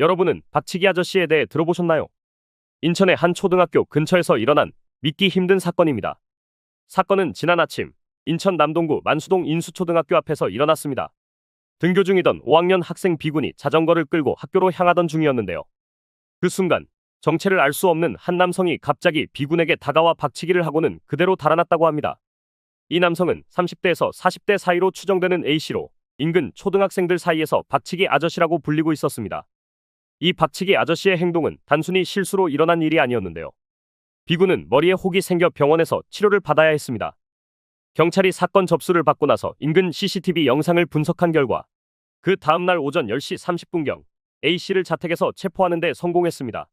여러분은 박치기 아저씨에 대해 들어보셨나요? 인천의 한 초등학교 근처에서 일어난 믿기 힘든 사건입니다. 사건은 지난 아침 인천 남동구 만수동 인수초등학교 앞에서 일어났습니다. 등교 중이던 5학년 학생 비군이 자전거를 끌고 학교로 향하던 중이었는데요. 그 순간 정체를 알 수 없는 한 남성이 갑자기 비군에게 다가와 박치기를 하고는 그대로 달아났다고 합니다. 이 남성은 30대에서 40대 사이로 추정되는 A씨로 인근 초등학생들 사이에서 박치기 아저씨라고 불리고 있었습니다. 이 박치기 아저씨의 행동은 단순히 실수로 일어난 일이 아니었는데요. 비군은 머리에 혹이 생겨 병원에서 치료를 받아야 했습니다. 경찰이 사건 접수를 받고 나서 인근 CCTV 영상을 분석한 결과 그 다음날 오전 10시 30분경 A씨를 자택에서 체포하는 데 성공했습니다.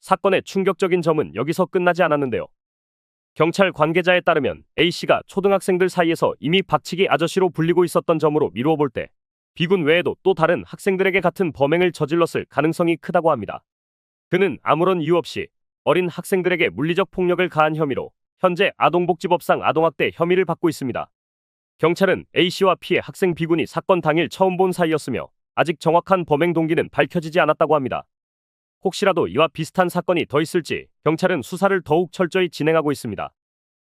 사건의 충격적인 점은 여기서 끝나지 않았는데요. 경찰 관계자에 따르면 A씨가 초등학생들 사이에서 이미 박치기 아저씨로 불리고 있었던 점으로 미루어 볼 때 비군 외에도 또 다른 학생들에게 같은 범행을 저질렀을 가능성이 크다고 합니다. 그는 아무런 이유 없이 어린 학생들에게 물리적 폭력을 가한 혐의로 현재 아동복지법상 아동학대 혐의를 받고 있습니다. 경찰은 A씨와 피해 학생 B군이 사건 당일 처음 본 사이였으며 아직 정확한 범행 동기는 밝혀지지 않았다고 합니다. 혹시라도 이와 비슷한 사건이 더 있을지 경찰은 수사를 더욱 철저히 진행하고 있습니다.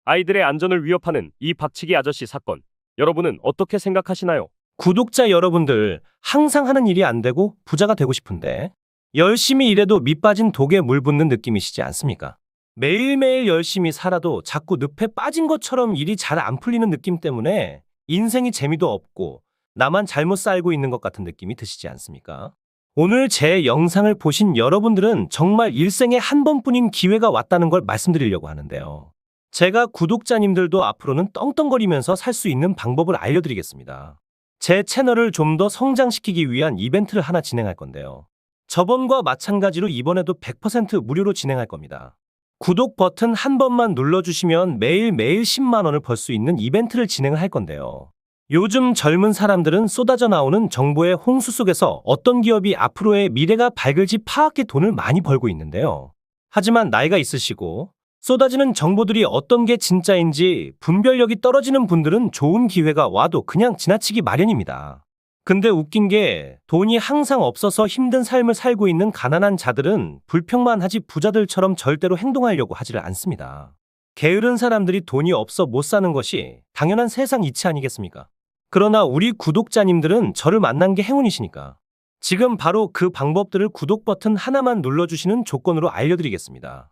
아이들의 안전을 위협하는 이 박치기 아저씨 사건, 여러분은 어떻게 생각하시나요? 구독자 여러분들, 항상 하는 일이 안 되고 부자가 되고 싶은데, 열심히 일해도 밑 빠진 독에 물 붓는 느낌이시지 않습니까? 매일매일 열심히 살아도 자꾸 늪에 빠진 것처럼 일이 잘 안 풀리는 느낌 때문에 인생이 재미도 없고 나만 잘못 살고 있는 것 같은 느낌이 드시지 않습니까? 오늘 제 영상을 보신 여러분들은 정말 일생에 한 번뿐인 기회가 왔다는 걸 말씀드리려고 하는데요. 제가 구독자님들도 앞으로는 떵떵거리면서 살 수 있는 방법을 알려드리겠습니다. 제 채널을 좀 더 성장시키기 위한 이벤트를 하나 진행할 건데요. 저번과 마찬가지로 이번에도 100% 무료로 진행할 겁니다. 구독 버튼 한 번만 눌러주시면 매일매일 10만 원을 벌 수 있는 이벤트를 진행을 할 건데요. 요즘 젊은 사람들은 쏟아져 나오는 정보의 홍수 속에서 어떤 기업이 앞으로의 미래가 밝을지 파악해 돈을 많이 벌고 있는데요. 하지만 나이가 있으시고 쏟아지는 정보들이 어떤 게 진짜인지 분별력이 떨어지는 분들은 좋은 기회가 와도 그냥 지나치기 마련입니다. 근데 웃긴 게 돈이 항상 없어서 힘든 삶을 살고 있는 가난한 자들은 불평만 하지 부자들처럼 절대로 행동하려고 하지를 않습니다. 게으른 사람들이 돈이 없어 못 사는 것이 당연한 세상 이치 아니겠습니까? 그러나 우리 구독자님들은 저를 만난 게 행운이시니까. 지금 바로 그 방법들을 구독 버튼 하나만 눌러주시는 조건으로 알려드리겠습니다.